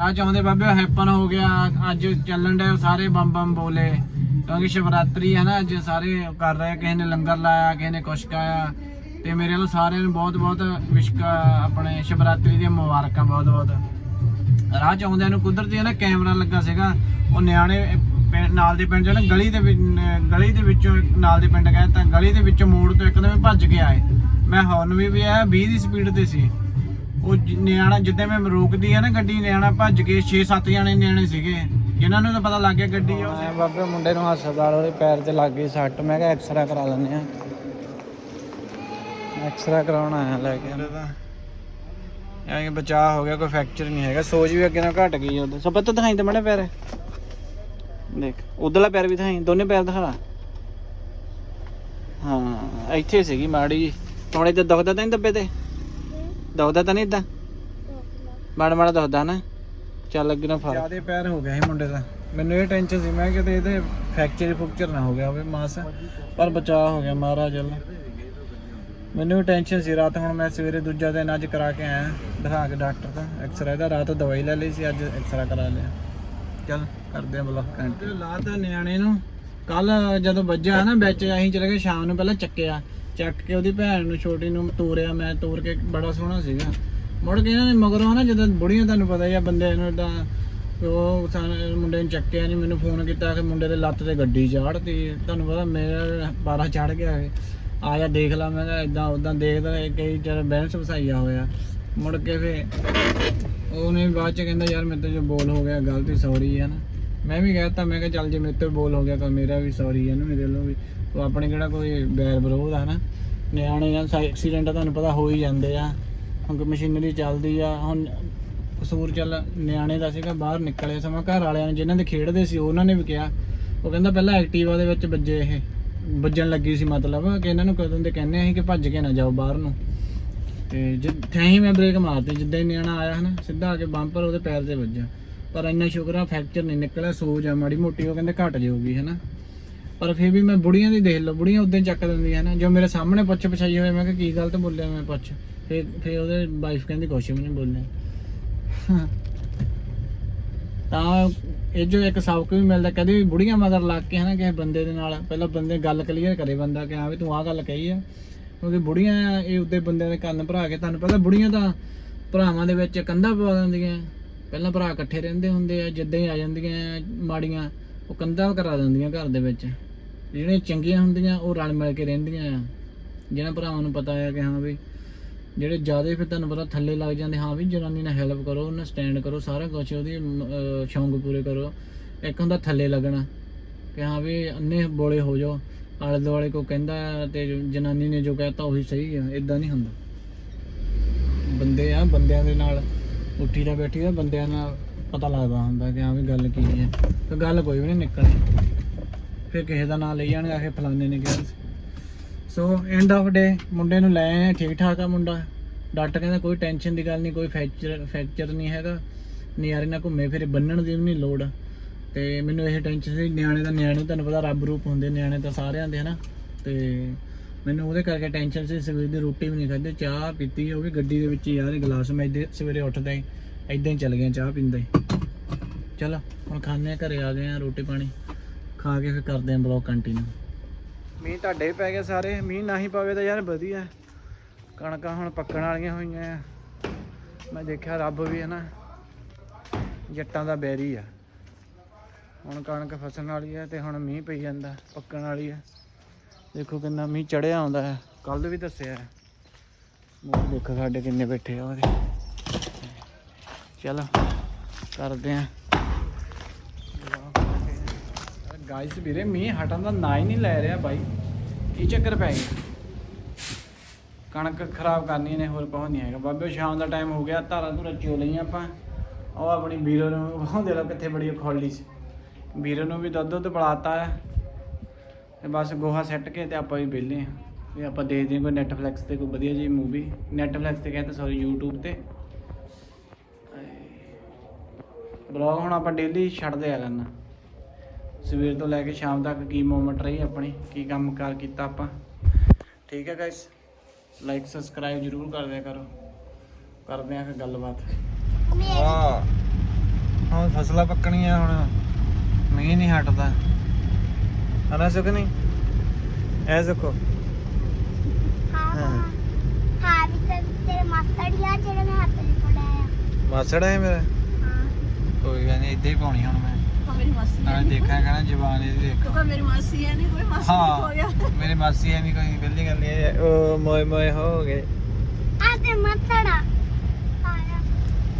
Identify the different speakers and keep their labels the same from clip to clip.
Speaker 1: ਆ ਚਾਹੁੰਦੇ ਬਾਬੇ ਹੈਪਨ ਹੋ ਗਿਆ, ਅੱਜ ਚੱਲਣ ਦੇ ਸਾਰੇ ਬੰਮ ਬੰਮ ਬੋਲੇ। ਕਿਉਂਕਿ ਸ਼ਿਵਰਾਤਰੀ ਹੈ ਨਾ, ਅੱਜ ਸਾਰੇ ਕਰ ਰਹੇ ਕਿਸੇ ਨੇ ਲੰਗਰ ਲਾਇਆ, ਕਿਸੇ ਨੇ ਕੁਛ ਕਾਇਆ ਤੇ ਮੇਰੇ ਵੱਲੋਂ ਸਾਰਿਆਂ ਨੂੰ ਬਹੁਤ ਬਹੁਤ ਵਿਸ਼ਕਾ ਆਪਣੇ ਸ਼ਿਵਰਾਤਰੀ ਦੀਆਂ ਮੁਬਾਰਕਾਂ, ਬਹੁਤ ਬਹੁਤ। ਰਾਹ ਚ ਆਉਂਦਿਆਂ ਨੂੰ ਕੁਦਰਤੀ ਹੈ ਨਾ, ਕੈਮਰਾ ਲੱਗਾ ਸੀਗਾ, ਉਹ ਨਿਆਣੇ ਪਿੰ- ਨਾਲ ਦੇ ਪਿੰਡ ਜਿਹੜਾ ਗਲੀ ਦੇ ਗਲੀ ਦੇ ਵਿੱਚੋਂ ਨਾਲ ਦੇ ਪਿੰਡ ਗਏ ਤਾਂ ਗਲੀ ਦੇ ਵਿੱਚੋਂ ਮੋੜ ਤੋਂ ਇੱਕਦਮ ਭੱਜ ਕੇ ਆਏ। ਮੈਂ ਹੌਰਨ ਵੀ ਵੀ ਆਇਆ 20 ਦੀ ਸਪੀਡ ਤੇ ਸੀ। ਉਹ ਨਿਆਣਾ ਜਿੱਦਾਂ ਮੈਂ ਰੋਕਦੀ ਆ ਨਾ ਗੱਡੀ ਨਿਆਣਾ ਭੱਜ ਕੇ 6-7 ਜਣੇ ਨਿਆਣੇ ਸੀਗੇ। ਜਿਨ੍ਹਾਂ ਨੂੰ ਤਾਂ ਪਤਾ ਲੱਗ ਗਿਆ ਗੱਡੀ ਆ ਬਾਬੇ ਮੁੰਡੇ ਨੂੰ ਹਸਪਤਾਲ ਉਹਦੇ ਪੈਰ ਤੇ ਲੱਗ ਗਈ ਸੱਟ। ਮੈਂ ਕਿਹਾ ਐਕਸਰਾ ਕਰਾ ਲੈਂਦੇ ਆ ਐਕਸਰਾ ਕਰਾਉਣ ਆਇਆ ਲੈ ਕੇ। ਯਾਰ ਕਿ ਬਚਾਅ ਹੋ ਗਿਆ ਕੋਈ ਫ੍ਰੈਕਚਰ ਨਹੀਂ ਹੈਗਾ। ਸੋਜ ਵੀ ਅੱਗੇ ਨਾਲ ਘਟ ਗਈ ਉਹਦੇ ਸਭ ਤੋਂ ਦਿਖਾਈ ਤੇ ਮੜੇ ਪੈਰ। ਦੇਖ ਉਧਰਲਾ ਪੈਰ ਵੀ ਦਿਖਾਈ। ਦੋਨੇ ਪੈਰ ਦਿਖਾ ਹਾਂ ਇੱਥੇ ਸੀਗੀ ਮਾੜੀ ਜੀ ਹੁਣ ਇੱਥੇ ਦੁਖਦਾ ਤਾਂ ਨਹੀਂ ਦੱਬੇ ਤੇ? ਦੁਖਦਾ ਤਾਂ ਨਹੀਂ ਇਦਾਂ ਮਾੜਾ ਮਾੜਾ ਦੁਖਦਾ ਨਾ। ਚੱਲ ਅੱਗੇ ਨਾ ਫ਼ਰਕ ਜਿਆਦੇ ਪੈਰ ਹੋ ਗਿਆ ਸੀ ਮੁੰਡੇ ਦਾ। ਮੈਨੂੰ ਇਹ ਟੈਨਸ਼ਨ ਸੀ ਮੈਂ ਕਿਤੇ ਇਹਦੇ ਫ੍ਰੈਕਚਰ ਫੁਕਚਰ ਨਾ ਹੋ ਗਿਆ ਹੋਵੇ ਮਾਸ। ਪਰ ਬਚਾਅ ਹੋ ਗਿਆ ਮਹਾਰਾਜ ਵੱਲੋਂ। ਮੈਨੂੰ ਵੀ ਟੈਨਸ਼ਨ ਸੀ ਰਾਤ ਹੁਣ ਮੈਂ ਸਵੇਰੇ ਦੂਜਾ ਦਿਨ ਅੱਜ ਕਰਾ ਕੇ ਆਇਆ। ਦਿਖਾ ਕੇ ਡਾਕਟਰ ਤੋਂ ਐਕਸਰੇ ਦਾ ਰਾਤ ਦਵਾਈ ਲੈ ਲਈ ਸੀ ਅੱਜ ਐਕਸਰਾ ਕਰਾ ਲਿਆ। ਚੱਲ ਕਰਦੇ ਆ ਬਲੌਕ ਕੰਟੀਨਿਊ ਲਾਤਾ ਨਿਆਣੇ ਨੂੰ। ਕੱਲ ਜਦੋਂ ਵੱਜਿਆ ਨਾ ਵਿੱਚ ਅਸੀਂ ਚਲੇ ਗਏ ਸ਼ਾਮ ਨੂੰ ਪਹਿਲਾਂ ਚੱਕਿਆ। ਚੱਕ ਕੇ ਉਹਦੀ ਭੈਣ ਨੂੰ, ਛੋਟੀ ਨੂੰ ਤੋਰਿਆ, ਮੈਂ ਤੋਰ ਕੇ ਬੜਾ ਸੋਹਣਾ ਸੀਗਾ। ਮੁੜ ਕੇ ਇਹਨਾਂ ਨੇ ਮਗਰੋਂ ਨਾ ਜਦੋਂ ਬੁੜੀਆਂ ਤੁਹਾਨੂੰ ਪਤਾ ਹੀ ਆ, ਬੰਦੇ ਨੂੰ ਤਾਂ ਉਹ ਸਾਨੂੰ ਮੁੰਡੇ ਨੂੰ ਚੱਕਿਆ ਨਹੀਂ ਮੈਨੂੰ ਫੋਨ ਕੀਤਾ ਕਿ ਮੁੰਡੇ ਦੇ ਲੱਤ ਤੇ ਗੱਡੀ ਚਾੜਤੀ। ਤੁਹਾਨੂੰ ਪਤਾ ਮੇਰਾ ਬਾਰਾ ਚੜ ਗਿਆ ਇਹ। ਆ ਜਾ ਦੇਖ ਲਾ, ਮੈਂ ਕਿਹਾ ਇਦਾਂ ਉਦਾਂ ਦੇਖਦਾ ਕਈ ਚਿਰ ਬਹਿਸ ਵਸਾਈਆ ਹੋਇਆ। ਮੁੜ ਕੇ ਫੇ ਉਹਨੇ ਬਾਅਦ ਚ ਕਹਿੰਦਾ, ਯਾਰ ਮੇਰੇ ਤੋਂ ਜੋ ਬੋਲ ਹੋ ਗਿਆ, ਗਲਤੀ ਸੌਰੀ ਹੈ ਨਾ। ਮੈਂ ਵੀ ਕਹਿਤਾ ਮੈਂ ਕਿਹਾ ਚੱਲ ਜੇ ਮੇਰੇ ਤੋਂ ਬੋਲ ਹੋ ਗਿਆ ਤਾਂ ਮੇਰਾ ਵੀ ਸੌਰੀ ਹੈ ਨਾ ਮੇਰੇ ਵੱਲੋਂ ਵੀ। ਉਹ ਆਪਣੇ ਕਿਹੜਾ ਕੋਈ ਬੈਰ ਵਿਰੋਧ ਆ ਨਾ? ਨਿਆਣੇ ਨਾਲ ਐਕਸੀਡੈਂਟ ਤੁਹਾਨੂੰ ਪਤਾ ਹੋ ਹੀ ਜਾਂਦੇ ਆ। ਹੁਣ ਮਸ਼ੀਨਰੀ ਚੱਲਦੀ ਆ, ਹੁਣ ਕਸੂਰ ਚੱਲ ਨਿਆਣੇ ਦਾ ਸੀਗਾ, ਬਾਹਰ ਨਿਕਲੇ ਸਮਾਂ, ਘਰ ਵਾਲਿਆਂ ਨੇ ਜਿਨ੍ਹਾਂ ਦੇ ਖੇਡਦੇ ਸੀ, ਉਹਨਾਂ ਨੇ ਵੀ ਕਿਹਾ। ਉਹ ਕਹਿੰਦਾ ਪਹਿਲਾਂ ਐਕਟਿਵਾ ਦੇ ਵਿੱਚ ਵੱਜੇ ਇਹ, ਵੱਜਣ ਲੱਗੀ ਸੀ ਮਤਲਬ, ਕਿ ਇਹਨਾਂ ਨੂੰ ਕਦੋਂ ਦੇ ਕਹਿੰਦੇ ਸੀ ਕਿ ਭੱਜ ਕੇ ਨਾ ਜਾਓ ਬਾਹਰ ਨੂੰ। ਤੇ ਜਿੱਥੇ ਹੀ ਮੈਂ ਬ੍ਰੇਕ ਮਾਰਤੀ, ਜਿੱਦਾਂ ਹੀ ਨਿਆਣਾ ਆਇਆ ਹਨਾ, ਸਿੱਧਾ ਆ ਕੇ ਬੰਪਰ ਉਹਦੇ ਪੈਰ ਤੇ ਵੱਜਿਆ। ਪਰ ਇੰਨਾ ਸ਼ੁਕਰ ਆ ਫ੍ਰੈਕਚਰ ਨਹੀਂ ਨਿਕਲਿਆ, ਸੋਜ ਆ ਮਾੜੀ ਮੋਟੀ, ਉਹ ਕਹਿੰਦੇ ਘਟ ਜਾਊਗੀ, ਹਨਾ। ਪਰ ਫਿਰ ਵੀ ਮੈਂ ਬੁੜੀਆਂ ਦੀ ਦੇਖ ਲਓ, ਬੁੜੀਆਂ ਉਦਾਂ ਹੀ ਚੱਕ ਦਿੰਦੀਆਂ ਨਾ, ਜੋ ਮੇਰੇ ਸਾਹਮਣੇ ਪੁੱਛ ਪਛਾਈ ਹੋਏ, ਮੈਂ ਕਿਹਾ ਕੀ ਗਲਤ ਬੋਲਿਆ ਮੈਂ ਪੁੱਛ। ਫਿਰ ਫਿਰ ਉਹਦੇ ਵਾਈਫ ਕਹਿੰਦੀ ਕੁਛ ਵੀ ਨਹੀਂ ਬੋਲਿਆ। ਤਾਂ ਇਹ ਜੋ ਇੱਕ ਸਬਕ ਵੀ ਮਿਲਦਾ, ਕਦੇ ਵੀ ਬੁੜੀਆਂ ਮਗਰ ਲੱਗ ਕੇ, ਹਨਾ, ਕਿਸੇ ਬੰਦੇ ਦੇ ਨਾਲ, ਪਹਿਲਾਂ ਬੰਦੇ ਗੱਲ ਕਲੀਅਰ ਕਰੇ ਬੰਦਾ, ਕਿ ਹਾਂ ਵੀ ਤੂੰ ਆਹ ਗੱਲ ਕਹੀ ਆ। ਕਿਉਂਕਿ ਬੁੜੀਆਂ ਇਹ ਉੱਤੇ ਬੰਦਿਆਂ ਦੇ ਕੰਨ ਭਰਾ ਕੇ, ਤੁਹਾਨੂੰ ਪਤਾ ਬੁੜੀਆਂ ਤਾਂ ਭਰਾਵਾਂ ਦੇ ਵਿੱਚ ਕੰਧਾਂ ਪਵਾ ਦਿੰਦੀਆਂ। ਪਹਿਲਾਂ ਭਰਾ ਇਕੱਠੇ ਰਹਿੰਦੇ ਹੁੰਦੇ ਆ, ਜਿੱਦਾਂ ਹੀ ਆ ਜਾਂਦੀਆਂ ਮਾੜੀਆਂ, ਉਹ ਕੰਧਾਂ ਕਰਾ ਦਿੰਦੀਆਂ ਘਰ ਦੇ ਵਿੱਚ। ਜਿਹੜੀਆਂ ਚੰਗੀਆਂ ਹੁੰਦੀਆਂ, ਉਹ ਰਲ ਮਿਲ ਕੇ ਰਹਿੰਦੀਆਂ ਆ। ਜਿਹਨਾਂ ਭਰਾਵਾਂ ਨੂੰ ਪਤਾ ਆ ਕਿ ਹਾਂ ਵੀ ਜਿਹੜੇ ਜ਼ਿਆਦਾ ਫਿਰ ਤੁਹਾਨੂੰ ਪਤਾ ਥੱਲੇ ਲੱਗ ਜਾਂਦੇ, ਹਾਂ ਵੀ ਜਨਾਨੀ ਨਾਲ ਹੈਲਪ ਕਰੋ, ਉਹਨਾਂ ਸਟੈਂਡ ਕਰੋ, ਸਾਰਾ ਕੁਝ ਉਹਦੀ ਸ਼ੌਂਕ ਪੂਰੇ ਕਰੋ। ਇੱਕ ਹੁੰਦਾ ਥੱਲੇ ਲੱਗਣਾ, ਕਿ ਹਾਂ ਵੀ ਅੰਨੇ ਬੋਲੇ ਹੋ ਜਾਓ। ਆਲੇ ਦੁਆਲੇ ਕੋ ਕਹਿੰਦਾ ਤੇ ਜਨਾਨੀ ਨੇ ਜੋ ਕਹਿਤਾ ਉਹੀ ਸਹੀ ਆ ਇਦਾਂ ਨਹੀਂ ਹੁੰਦਾ। ਬੰਦੇ ਆ, ਬੰਦਿਆਂ ਦੇ ਨਾਲ। ਉੱਠੀ ਦਾ ਬੈਠੀ ਦਾ ਬੰਦਿਆਂ ਨਾਲ ਪਤਾ ਲੱਗਦਾ ਹੁੰਦਾ ਕਿ ਹਾਂ ਵੀ ਗੱਲ ਕੀ ਹੈ। ਤੇ ਗੱਲ ਕੋਈ ਵੀ ਨਹੀਂ ਨਿਕਲਣੀ। ਫਿਰ ਕਿਸੇ ਦਾ ਨਾਂ ਲਈ ਜਾਣਗੇ, ਆਖੇ ਫਲਾਣੇ ਨੇ ਕਿਹਾ ਸੀ। ਸੋ ਐਂਡ ਆਫ ਡੇ ਮੁੰਡੇ ਨੂੰ ਲੈ ਆਏ ਠੀਕ ਠਾਕ ਆ ਮੁੰਡਾ। ਡਾਕਟਰ ਕਹਿੰਦਾ ਕੋਈ ਟੈਨਸ਼ਨ ਦੀ ਗੱਲ ਨਹੀਂ, ਕੋਈ ਫ੍ਰੈਕਚਰ ਫ੍ਰੈਕਚਰ ਨਹੀਂ ਹੈਗਾ। ਨਿਆਰੇ ਨਾਲ ਘੁੰਮੇ ਫਿਰੇ, ਬੰਨਣ ਦੀ ਵੀ ਨਹੀਂ ਲੋੜ। ਤੇ ਮੈਨੂੰ ਇਹ ਟੈਨਸ਼ਨ ਸੀ, ਨਿਆਣੇ ਦਾ ਨਿਆਣੇ ਤੁਹਾਨੂੰ ਪਤਾ ਰੱਬ ਰੂਪ ਹੁੰਦੇ, ਨਿਆਣੇ ਤਾਂ ਸਾਰਿਆਂ ਦੇ ਹਨਾ। ਤੇ ਮੈਨੂੰ ਉਹਦੇ ਕਰਕੇ ਟੈਨਸ਼ਨ ਸੀ, ਸਵੇਰ ਦੀ ਰੋਟੀ ਵੀ ਨਹੀਂ ਖਾਧੀ, ਚਾਹ ਪੀਤੀ ਉਹ ਵੀ ਗੱਡੀ ਦੇ ਵਿੱਚ ਹੀ ਯਾਰ ਗਲਾਸ ਮੈਂ ਇੱਦੇ ਸਵੇਰੇ ਉੱਠਦਾ ਹੀ, ਇਦਾਂ ਹੀ ਚੱਲ ਗਿਆ ਚਾਹ ਪੀਂਦਾ ਹੀ। ਚਲੋ, ਹੁਣ ਖਾਣੇ ਘਰੇ ਆ ਗਏ ਆ ਰੋਟੀ ਪਾਣੀ, ਖਾ ਕੇ ਫਿਰ ਕਰਦੇ ਆਂ ਬਲੌਗ ਕੰਟੀਨਿਊ ਮੀਂਹ ਤੁਹਾਡੇ ਹੀ ਪੈ ਗਏ ਸਾਰੇ, ਮੀਂਹ ਨਾ ਹੀ ਪਵੇ ਤਾਂ ਯਾਰ ਵਧੀਆ। ਕਣਕਾਂ ਹੁਣ ਪੱਕਣ ਵਾਲੀਆਂ ਹੋਈਆਂ ਆ। ਮੈਂ ਦੇਖਿਆ ਰੱਬ ਵੀ ਹੈ ਨਾ, ਜੱਟਾਂ ਦਾ ਬੈਰੀ ਆ। ਹੁਣ ਕਣਕ ਫਸਣ ਵਾਲੀ ਹੈ ਤੇ ਹੁਣ ਮੀਂਹ ਪਈ ਜਾਂਦਾ, ਪੱਕਣ ਵਾਲੀ ਹੈ ਦੇਖੋ ਕਿੰਨਾ ਮੀਂਹ ਚੜਿਆ ਆਉਂਦਾ ਹੈ। ਕੱਲ ਵੀ ਦੱਸਿਆ ਹੈ। ਮੋਰ ਦੇਖੋ ਸਾਡੇ ਕਿੰਨੇ ਬੈਠੇ ਆ ਉਹਦੇ। ਚਲੋ ਕਰਦੇ ਆ ਗਾਇਸ ਵੀਰੇ ਮੀਂਹ ਹਟਣ ਦਾ ਨਾਂ ਹੀ ਨਹੀਂ ਲੈ ਰਿਹਾ ਬਾਈ। ਕੀ ਚੱਕਰ ਪੈ ਗਿਆ? ਕਣਕ ਖਰਾਬ ਕਰਨੀ ਨੇ ਹੋਰ ਕੁਛ ਨਹੀਂ ਹੈਗਾ। ਬਾਬੇ ਸ਼ਾਮ ਦਾ ਟਾਈਮ ਹੋ ਗਿਆ ਧਾਰਾਂ ਧੁਰਾ ਚੋ ਲਈਆਂ ਆਪਾਂ। ਉਹ ਆਪਣੀ ਵੀਰੋ ਨੂੰ ਉਹ ਦੇ ਲੋ ਕਿੱਥੇ ਬੜੀ ਖੋਲੀ ਸੀ। ਵੀਰੋ ਨੂੰ ਵੀ ਦੁੱਧ ਦੁੱਧ ਪਿਲਾਤਾ ਹੈ। ਤੇ ਬਸ ਗੋਹਾ ਸੈੱਟ ਕੇ ਤੇ ਆਪਾਂ ਵੀ ਵਿਹਲੇ ਆ। ਵੀ ਆਪਾਂ ਦੇਖਦੇ ਹਾਂ ਕੋਈ ਨੈਟਫਲਿਕਸ ਤੇ ਕੋਈ ਵਧੀਆ ਜੀ ਮੂਵੀ ਨੈਟਫਲਿਕਸ ਤੇ ਕਹਿੰਦੇ ਸੌਰੀ YouTube ਤੇ। ਬਲੌਗ ਹੁਣ ਆਪਾਂ ਡੇਲੀ ਛੱਡਦੇ ਆ ਕਰਨਾ। ਸਵੇਰ ਤੋਂ ਲੈ ਕੇ ਸ਼ਾਮ ਤੱਕ ਕੀ ਮੂਵਮੈਂਟ ਰਹੀ ਆਪਣੀ, ਕੀ ਕੰਮ ਕਾਰ ਕੀਤਾ ਆਪਾਂ। ਠੀਕ ਹੈ ਗਾਇਸ ਲਾਈਕ ਸਬਸਕ੍ਰਾਈਬ ਜਰੂਰ ਕਰ ਦਿਆ ਕਰੋ। ਕਰਦੇ ਆਂ ਫਿਰ ਗੱਲਬਾਤ।
Speaker 2: ਹਾਂ।
Speaker 1: ਹੁਣ ਫਸਲਾਂ ਪੱਕਣੀਆਂ ਹੁਣ। ਮੀਂਹ ਨਹੀਂ ਹਟਦਾ। ਹਨਾ ਸੁਖ ਨਹੀਂ ਐ ਸੁਖੋ
Speaker 2: ਹਾਂ
Speaker 1: ਹਾਂ।
Speaker 2: ਹਾਂ ਵੀ ਤੇ ਤੇਰੇ ਆ ਜਿਹੜੇ ਮੈਂ ਹੱਥ ਫੜਾਇਆ
Speaker 1: ਮਾਸੜ ਹੈ ਮੇਰਾ
Speaker 2: ਹਾਂ
Speaker 1: ਕੋਈ ਗੱਲ ਨਹੀਂ ਇੱਦਾਂ ਹੀ ਪਾਉਣੀ ਹੁਣ ਮੈਂ
Speaker 3: ਉਹ ਮੇਰੀ ਮਾਸੀ
Speaker 1: ਨਾਲੇ ਦੇਖਾਂ ਕਹਣਾ ਜਵਾਨ ਇਹਦੀ ਦੇਖ
Speaker 3: ਤੂੰ ਕਹ ਮੇਰੀ ਮਾਸੀ ਹੈ ਨਹੀਂ ਕੋਈ ਮਾਸੀ ਹੋ ਗਿਆ
Speaker 1: ਹਾਂ ਮੇਰੀ ਮਾਸੀ ਐ ਨਹੀਂ ਕੋਈ ਪਹਿਲੀ ਗੱਲ ਇਹ ਹੈ ਉਹ ਮੋਏ ਮੋਏ ਹੋ ਗਏ
Speaker 2: ਆ ਤੇ ਆ ਆਇਆ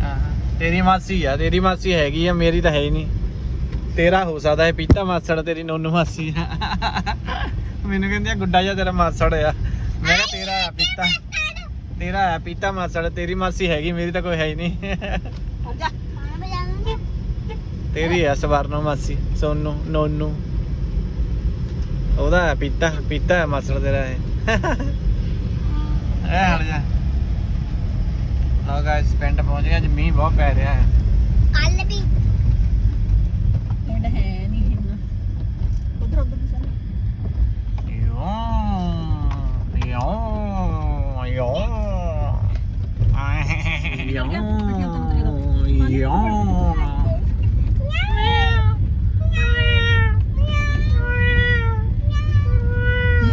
Speaker 1: ਆਹਾਂ ਤੇਰੀ ਮਾਸੀ ਆ ਤੇਰੀ ਮਾਸੀ ਹੈਗੀ ਆ ਮੇਰੀ ਤਾਂ ਹੈ ਹੀ ਨਹੀਂ ਤੇਰਾ ਹੋ ਸਕਦਾ ਹੈ ਪੀਤਾ ਮਾਸੜ, ਤੇਰੀ ਨੋਨੂ ਮਾਸੀ। ਆ ਮੈਨੂੰ ਕਹਿੰਦੀ ਆ, ਗੁੱਡਾ ਜਿਹਾ ਤੇਰਾ ਮਾਸੜ ਆ। ਮੈਂ ਕਿਹਾ, ਤੇਰਾ ਆ ਪੀਤਾ। ਤੇਰਾ ਆ ਪੀਤਾ ਮਾਸੜ, ਤੇਰੀ ਮਾਸੀ ਹੈਗੀ, ਮੇਰੀ ਤਾਂ ਕੋਈ ਹੈ ਹੀ ਨਹੀਂ। ਤੇਰੀ ਆ ਸਵਰਨੋ ਮਾਸੀ, ਸੋਨੂ, ਨੋਨੂ। ਉਹਦਾ ਆ ਪੀਤਾ ਪੀਤਾ ਆ ਮਾਸੜ ਤੇਰਾ ਇਹ। ਐ ਹਟ ਜਾ ਲੋ ਗਾਇਸ ਪਿੰਡ ਪਹੁੰਚ ਗਿਆ, ਅੱਜ ਮੀਂਹ ਬਹੁਤ ਪੈ ਰਿਹਾ ਹੈ
Speaker 2: ਕੱਲ ਵੀ
Speaker 3: ਪਿੰਡ ਹੈ ਨਹੀਂ ਇੰਨਾ ਉਧਰ ਉਧਰ ਚੱਲ
Speaker 1: ਯੋ ਯੋ ਯੋ ਯੋ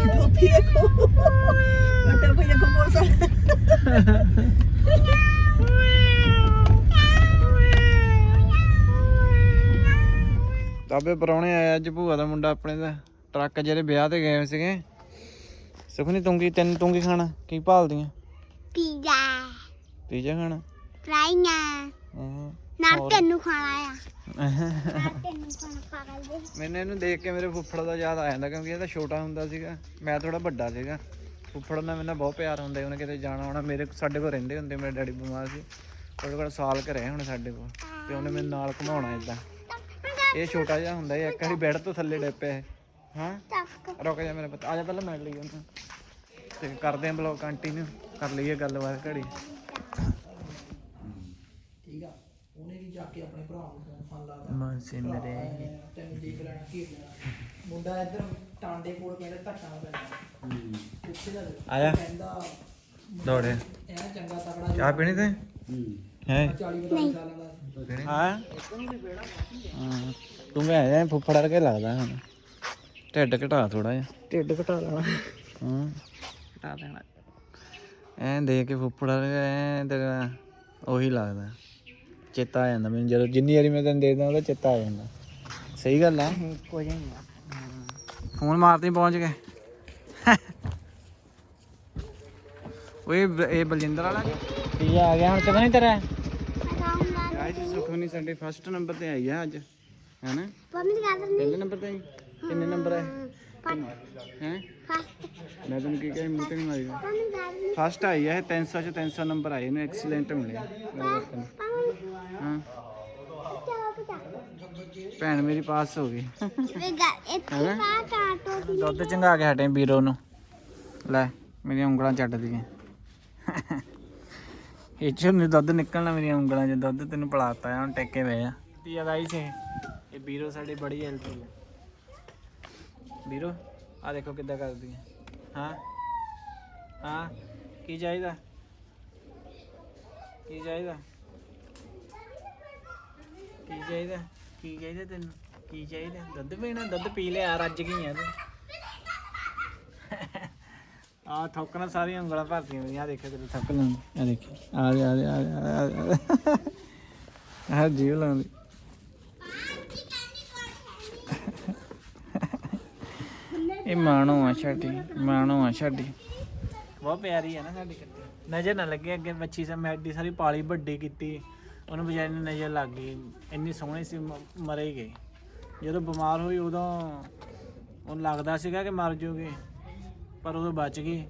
Speaker 3: ਟੋਪੀ ਦੇਖੋ
Speaker 1: ਤਾਬੇ ਪਰੌਣੇ ਆਏ ਅੱਜ ਭੂਆ ਦਾ ਮੁੰਡਾ ਆਪਣੇ ਦਾ ਟਰੱਕ ਜਿਹੜੇ ਵਿਆਹ ਤੇ ਗਏ ਸੀਗੇ। ਸੁਖਨੀ ਤੂੰ ਕੀ ਤੈਨੂੰ ਤੂੰ ਕੀ ਖਾਣਾ? ਕੀ ਭਾਲਦੀਆਂ?
Speaker 2: ਪੀਜ਼ਾ।
Speaker 1: ਪੀਜ਼ਾ ਖਾਣਾ?
Speaker 2: ਫਰਾਈਆਂ।
Speaker 1: ਹਾਂ।
Speaker 2: ਨਾ
Speaker 1: ਹੋਰ?
Speaker 2: ਤੈਨੂੰ ਖਾਣਾ ਆ
Speaker 1: ਮੈਨੂੰ ਇਹਨੂੰ ਦੇਖ ਕੇ ਮੇਰੇ ਫੁੱਫੜ ਦਾ ਯਾਦ ਆ ਜਾਂਦਾ ਕਿਉਂਕਿ ਇਹ ਤਾਂ ਛੋਟਾ ਹੁੰਦਾ ਸੀਗਾ। ਮੈਂ ਥੋੜਾ ਵੱਡਾ ਸੀਗਾ। ਫੁੱਫੜ ਨਾਲ ਮੇਰੇ ਨਾਲ ਬਹੁਤ ਪਿਆਰ ਹੁੰਦਾ ਉਹਨੇ ਕਿਤੇ ਜਾਣਾ ਹੋਣਾ ਮੇਰੇ ਸਾਡੇ ਕੋਲ ਰਹਿੰਦੇ ਹੁੰਦੇ ਮੇਰੇ ਡੈਡੀ ਬਿਮਾਰ ਸੀ। ਥੋੜਾ ਕੋਲ ਸਾਲ ਘਰੇ ਹੁਣ ਸਾਡੇ ਕੋਲ। ਤੇ ਉਹਨੇ ਮੇਰੇ ਨਾਲ ਘੁਮਾਉਣਾ ਇਦਾਂ ਇਹ ਛੋਟਾ ਜਿਹਾ ਹੁੰਦਾ ਇਹ ਇੱਕ ਵਾਰੀ ਬੈੱਡ ਤੋਂ ਥੱਲੇ ਡਿੱਪਿਆ। ਹਾਂ?
Speaker 2: ਤੱਕ
Speaker 1: ਰੁਕ ਜਾ ਮੇਰੇ ਪਤਾ ਆ ਜਾ ਪਹਿਲਾਂ ਮਿਲ ਲਈਏ ਉਹਨੂੰ। ਤੇ ਕਰਦੇ ਆਂ ਬਲੌਗ ਕੰਟੀਨਿਊ ਕਰ ਲਈਏ ਗੱਲਬਾਤ ਘੜੀ।
Speaker 4: ਠੀਕ ਆ? ਉਹਨੇ ਵੀ ਜਾ ਕੇ ਆਪਣੇ ਭਰਾ ਨੂੰ ਫੋਨ ਲਾ
Speaker 1: ਮਾਨਸੀ ਮੇਰੇ।
Speaker 4: ਤੈਨੂੰ ਦੇਖ ਲੈਣਾ ਕੀ ਲੈਣਾ ਮੁੰਡਾ ਇੱਧਰ ਟਾਂਡੇ ਕੋਲ ਕਹਿੰਦੇ ਧੱਕਾ ਨਾ ਪੈਣਾ ਉੱਥੇ ਦਾ
Speaker 1: ਆ ਜਾ।
Speaker 4: ਕਹਿੰਦਾ
Speaker 1: ਦੌੜੇ।
Speaker 4: ਇਹ ਚੰਗਾ ਤਕੜਾ
Speaker 1: ਚਾਹ ਪੀਣੀ ਤੇ? ਹੈ।
Speaker 4: 40 45 ਸਾਲਾਂ ਦਾ
Speaker 1: ਹਾਂ। ਹਾਂ। ਤੂੰ ਮੈਂ ਫੁੱਫੜ ਵਰਗਾ ਹੀ ਲੱਗਦਾ ਹੁਣ। ਢਿੱਡ ਘਟਾ ਥੋੜਾ ਜਿਹਾ।
Speaker 4: ਢਿੱਡ ਘਟਾ ਲੈਣਾ।
Speaker 1: ਹਾਂ।
Speaker 4: ਘਟਾ ਦੇਣਾ।
Speaker 1: ਐਂ ਦੇ ਕੇ ਫੁੱਫੜ ਵਰਗਾ ਐਂ ਤੇਰਾ ਉਹੀ ਲੱਗਦਾ। ਚੇਤਾ ਆ ਜਾਂਦਾ ਮੈਨੂੰ। ਜਦੋਂ ਜਿੰਨੀ ਵਾਰੀ ਮੈਂ ਤੈਨੂੰ ਦੇਖਦਾ ਉਹਦਾ ਚੇਤਾ ਆ ਜਾਂਦਾ। ਸਹੀ ਗੱਲ ਆ।
Speaker 4: ਕੋਈ ਨਹੀਂ।
Speaker 1: ਫੋਨ ਮਾਰਤੀ ਪਹੁੰਚ ਗਏ ਓਏ ਬ- ਇਹ ਬਲਜਿੰਦਰ ਵਾਲਾ ਕੀ? ਆ ਗਿਆ? ਹੁਣ ਤੱਕ ਨਹੀਂ ਤੇਰਾ? ਗਾਇਸ ਸੁਖਮਨੀ ਸਾਡੇ ਫਸਟ ਨੰਬਰ ਤੇ ਆਈ ਆ ਅੱਜ ਹੈਨਾ?
Speaker 2: ਪੰਮੀ ਗੱਲ ਨਹੀਂ
Speaker 1: ਪਹਿਲੇ ਨੰਬਰ ਤੇ ਆਈ? ਕਿੰਨੇ ਨੰਬਰ
Speaker 2: ਪੰਜ।
Speaker 1: ਹੈ?
Speaker 2: ਫਸਟ
Speaker 1: ਮੈਂ ਤੈਨੂੰ ਕੀ ਕਹਾਂ ਮੂੰਹ ਤੇ ਨਹੀਂ
Speaker 2: ਗੱਲ ਨਹੀਂ
Speaker 1: ਫਸਟ ਆਈ ਹੈ 300 ਚ 300 ਨੰਬਰ ਆਏ ਇਹਨੂੰ ਐਕਸੀਲੈਂਟ ਨੂੰ।
Speaker 2: ਪੰਮੀ
Speaker 1: ਹਾਂ। ਭੈਣ ਮੇਰੀ ਪਾਸ ਹੋ ਗਈ।
Speaker 2: ਵੇ ਗੱਲ ਇੱਥੇ ਪਾ ਕਾਟੋ ਦੀ
Speaker 1: ਦੁੱਧ ਚੰਗਾ ਕੇ ਹਟੇ ਵੀਰੋ ਨੂੰ। ਲੈ ਮੇਰੀਆਂ ਉਂਗਲਾਂ ਚੱਟਦੀਆਂ ਇਹ ਚੋਂ ਨੀ ਦੁੱਧ ਨਿਕਲਣਾ ਮੇਰੀਆਂ ਉਂਗਲਾਂ 'ਚ, ਦੁੱਧ ਤੈਨੂੰ ਪਲਾਤਾ ਹੁਣ ਟੇਕੇ ਵੇ ਆ। ਤੀ ਆ ਗਾਈਸ ਇਹ। ਵੀਰੋ ਸਾਡੀ ਬੜੀ ਹੈਲਪਫੁਲ ਹੈ ਵੀਰੋ ਆ ਦੇਖੋ ਕਿੱਦਾਂ ਕਰਦੀ ਹੈ ਹਾਂ? ਹਾਂ? ਕੀ ਚਾਹੀਦਾ? ਕੀ ਚਾਹੀਦਾ? ਕੀ ਚਾਹੀਦਾ? ਕੀ ਚਾਹੀਦਾ ਤੈਨੂੰ? ਕੀ ਚਾਹੀਦਾ? ਦੁੱਧ ਪੀਣਾ, ਦੁੱਧ ਪੀ ਲਿਆ, ਰੱਜ ਗਈ ਆ ਤੂੰ। ਆ ਠੋਕਣਾ ਸਾਰੀਆਂ ਉਂਗਲਾਂ ਭਰਤੀਆਂ ਮੇਰੀਆਂ ਆ ਦੇਖੋ ਕਿਤੇ ਠੱਕ ਲਾਉਂਦੀ ਆ ਦੇਖੀ ਆ ਦੇ ਆ ਦੇ ਆ ਦੇ ਆ ਦੇ ਆ ਜੀਵ ਲਾਉਂਦੀ। ਇਹ ਮਾਣੋ ਆ ਸਾਡੀ ਮਾਣੋ ਆ ਸਾਡੀ ਬਹੁਤ ਪਿਆਰੀ ਆ ਨਾ ਸਾਡੀ ਕੱਟੀ ਨਜ਼ਰ ਨਾ ਲੱਗੇ ਅੱਗੇ ਮੱਛੀ ਸਾ ਮੈਂ ਐਡੀ ਸਾਰੀ ਪਾਲੀ ਵੱਡੀ ਕੀਤੀ। ਉਹਨੂੰ ਵਿਚਾਰੀ ਨੂੰ ਨਜ਼ਰ ਲੱਗ ਗਈ। ਇੰਨੀ ਸੋਹਣੀ ਸੀ ਮ- ਮਰ ਹੀ ਗਈ। ਜਦੋਂ ਬਿਮਾਰ ਹੋਈ ਉਦੋਂ ਉਹਨੂੰ ਲੱਗਦਾ ਸੀਗਾ ਕਿ ਮਰ ਜੂਗੀ। ਪਰ ਉਦੋਂ ਬਚ ਗਈ।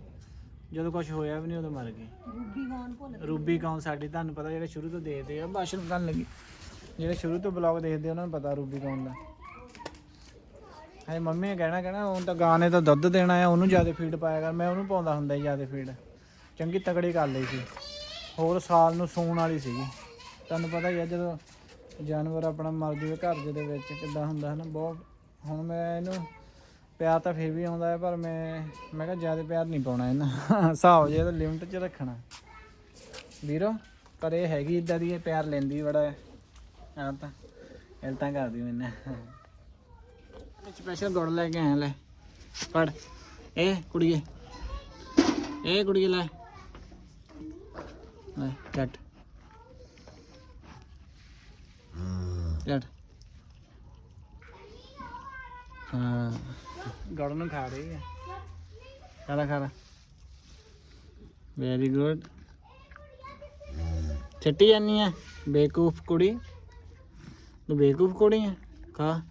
Speaker 1: ਜਦੋਂ ਕੁਝ ਹੋਇਆ ਵੀ ਨਹੀਂ ਉਦੋਂ ਮਰ ਗਈ।
Speaker 3: ਰੂਬੀ ਗਾਉਣ ਭੁੱਲ
Speaker 1: ਰੂਬੀ ਕੌਣ? ਸਾਡੀ ਤੁਹਾਨੂੰ ਪਤਾ ਜਿਹੜੇ ਸ਼ੁਰੂ ਤੋਂ ਦੇਖਦੇ ਆ ਭਾਸ਼ਣ ਕਰਨ ਲੱਗੀ। ਜਿਹੜੇ ਸ਼ੁਰੂ ਤੋਂ ਬਲੌਗ ਦੇਖਦੇ ਉਹਨਾਂ ਨੂੰ ਪਤਾ ਰੂਬੀ ਕੌਣ ਦਾ। ਹਾਏ ਮੰਮੀ ਨੇ ਕਹਿਣਾ ਕਹਿਣਾ ਹੁਣ ਤਾਂ ਗਾਂ ਨੇ ਤਾਂ ਦੁੱਧ ਦੇਣਾ ਆ ਉਹਨੂੰ ਜ਼ਿਆਦਾ ਫੀਡ ਪਾਇਆ ਕਰ। ਮੈਂ ਉਹਨੂੰ ਪਾਉਂਦਾ ਹੁੰਦਾ ਸੀ ਜ਼ਿਆਦਾ ਫੀਡ ਚੰਗੀ ਤਕੜੀ ਕਰ ਲਈ ਸੀ। ਹੋਰ ਸਾਲ ਨੂੰ ਸੂਣ ਵਾਲੀ ਸੀਗੀ। ਤੁਹਾਨੂੰ ਪਤਾ ਹੀ ਆ ਜਦੋਂ ਜਾਨਵਰ ਆਪਣਾ ਮਰ ਜਾਵੇ ਘਰ ਦੇ ਵਿੱਚ ਕਿੱਦਾਂ ਹੁੰਦਾ ਹੈ ਨਾ ਬਹੁਤ। ਹੁਣ ਮੈਂ ਇਹਨੂੰ ਪਿਆਰ ਤਾਂ ਫੇਰ ਵੀ ਆਉਂਦਾ ਹੈ ਪਰ ਮੈਂ ਮੈਂ ਕਿਹਾ ਜ਼ਿਆਦਾ ਪਿਆਰ ਨਹੀਂ ਪਾਉਣਾ ਇਹਨਾਂ। ਹਿਸਾਬ ਜੇ ਤਾਂ ਲਿਮਟ 'ਚ ਰੱਖਣਾ। ਵੀਰੋ ਪਰ ਇਹ ਹੈਗੀ ਇਦਾਂ ਦੀ ਇਹ ਪਿਆਰ ਲੈਂਦੀ ਬੜਾ ਆ ਤਾਂ ਇਹ ਤਾਂ ਕਰਦੀ ਮੈਨੇ ਸਪੈਸ਼ਲ ਗੁੜ ਲੈ ਕੇ ਆਇਆ ਲੈ। ਫੜ। ਇਹ ਕੁੜੀਏ। ਇਹ ਕੁੜੀਏ ਲੈ। ਲੈ ਕੱਟ ਕੱਟ ਹਾਂ। ਗੁੜ ਨੂੰ ਖਾ ਰਹੀ ਹੈ। ਵੈਰੀ ਗੁੱਡ ਛੱਟੀ ਜਾਨੀ ਆ ਬੇਕੂਫ ਕੁੜੀ। ਤੂੰ ਬੇਕੂਫ ਕੁੜੀ ਆ ਖਾ।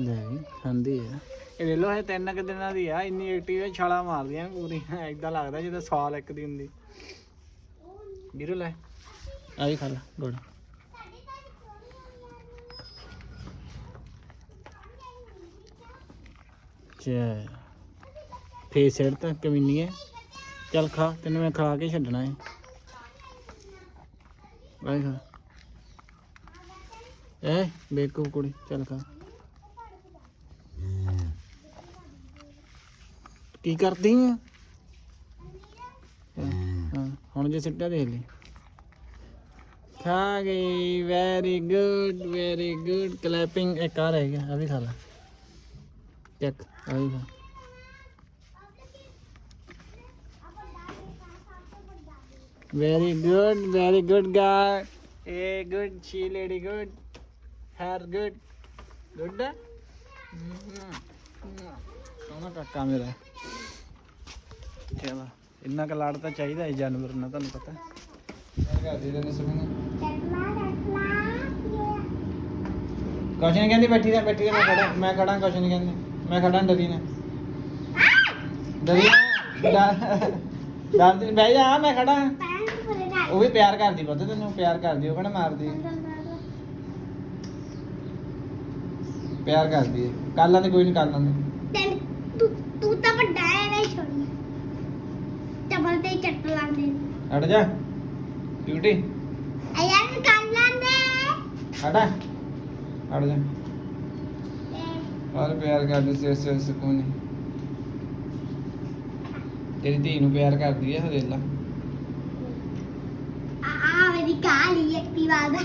Speaker 1: ਲੈ ਖਾਂਦੀ ਆ। ਇਹ ਲੈ ਲੋ ਇਹ ਤਿੰਨ ਕੁ ਦਿਨਾਂ ਦੀ ਆ ਇੰਨੀ ਐਕਟਿਵ ਹੈ ਛਾਲਾ ਮਾਰਦੀਆਂ ਪੂਰੀ ਐਦਾਂ ਲੱਗਦਾ ਜਿੱਦਾਂ ਸਾਲ ਇੱਕ ਦੀ ਹੁੰਦੀ। ਵੀਰੋ ਲੈ। ਆ ਵੀ ਖਾ ਲੈ ਗੁੜ। ਚਾ ਫੇਸ ਸੈਟ ਤਾਂ ਕਮੀਨੀ ਹੈ। ਚੱਲ ਖਾ, ਤੈਨੂੰ ਮੈਂ ਖਾ ਕੇ ਛੱਡਣਾ ਹੈ ਬਾਈ ਖਾ। ਐ, ਬੇਕੂ ਕੁੜੀ, ਚੱਲ ਖਾ। ਕੀ ਕਰਦੀ ਆ? ਹੁਣ ਜੇ ਸਿੱਟਾ ਦੇਖ ਲਈ। ਖਾ ਗਈ very good very good clapping ਇੱਕ ਆ ਰਹਿ ਗਿਆ ਆ ਵੀ ਖਾ ਲੈ। ਚੱਕ। ਆ ਵੀ ਖਾ Very good, very good guy. A good, she lady good. Hair good. Good? ਕਾਕਾ ਮੇਰਾ ਚਲੋ ਇੰਨਾ ਕੁ ਲਾੜ ਤਾਂ ਚਾਹੀਦਾ ਹੈ ਜਾਨਵਰ ਨਾਲ ਤੁਹਾਨੂੰ ਪਤਾ ਕੀ ਕੁਛ ਨਹੀਂ ਕਹਿੰਦੀ ਬੈਠੀ ਰਹਿ ਬੈਠੀ ਰਹਿ ਮੈਂ ਖੜਾ ਮੈਂ ਖੜਾ ਕੁਛ ਨਹੀਂ ਕਹਿੰਦੀ ਮੈਂ ਖੜਾ ਡਰੀ ਨਾ। ਡਰੀ ਨਾ। ਡਰਦੀ ਬਹਿ ਜਾ ਮੈਂ ਖੜਾ ਉਹ ਵੀ ਪਿਆਰ ਕਰਦੀ ਪੁੱਤ ਤੈਨੂੰ ਪਿਆਰ ਕਰਦੀ ਉਹ ਕਿਹੜਾ ਮਾਰਦੀ। ਪਿਆਰ ਕਰਦੀ ਹੈ ਕੱਲਾਂ ਦੀ ਕੋਈ ਨਹੀਂ
Speaker 2: ਤੈਨੂੰ ਤੂੰ ਤੂੰ ਤਾਂ ਵੱਡਾ ਹੈ ਵੇ ਛੋੜੀ ਟਬਲ ਤੇ ਚੱਟ ਲਾਂਦੇ
Speaker 1: ਹਟ ਜਾ। ਬਿਊਟੀ
Speaker 2: ਅਯਾਰ ਕਰ ਲਾਂਦੇ।
Speaker 1: ਹਟਾ ਹਟ ਜਾ। ਔਰ ਪਿਆਰ ਕਰਦੀ ਸੇ ਸੇ ਸਕੂਨ ਤੇਰੀ ਧੀ ਨੂੰ ਪਿਆਰ ਕਰਦੀ ਹੈ ਹਰੇਲਾ
Speaker 2: ਆ ਆ, ਮੇਰੀ ਕਾਲੀ ਐਕਟਿਵਾ ਦਾ।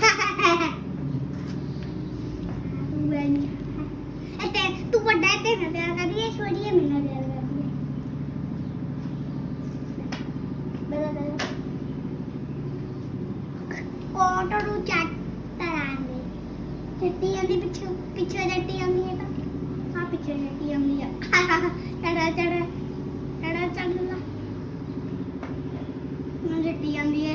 Speaker 2: ਤੇ ਤੂੰ ਵੱਡਾ ਹੈ ਤੇ ਨਾ ਪਿਆਰ ਕਰਦੀ ਹੈ ਛੋਟੀ ਹੈ ਮੈਨੂੰ ਪਿਆਰ ਕਰਦੀ ਹੈ ਬੜਾ ਬੜਾ ਕੋਟੋ ਨੂੰ ਚੱਟ ਤਰਾਂਗੇ। ਚੱਟੀ ਆਂਦੀ ਪਿੱਛੇ ਪਿੱਛੇ ਚੱਟੀ ਆਂਦੀ ਹੈ ਤਾਂ। ਹਾਂ ਪਿੱਛੇ ਚੱਟੀ ਆਂਦੀ ਹੈ ਚੜਾ ਚੜਾ ਚੜਾ ਚੜਾ ਨਾ ਚੱਟੀ ਆਂਦੀ ਹੈ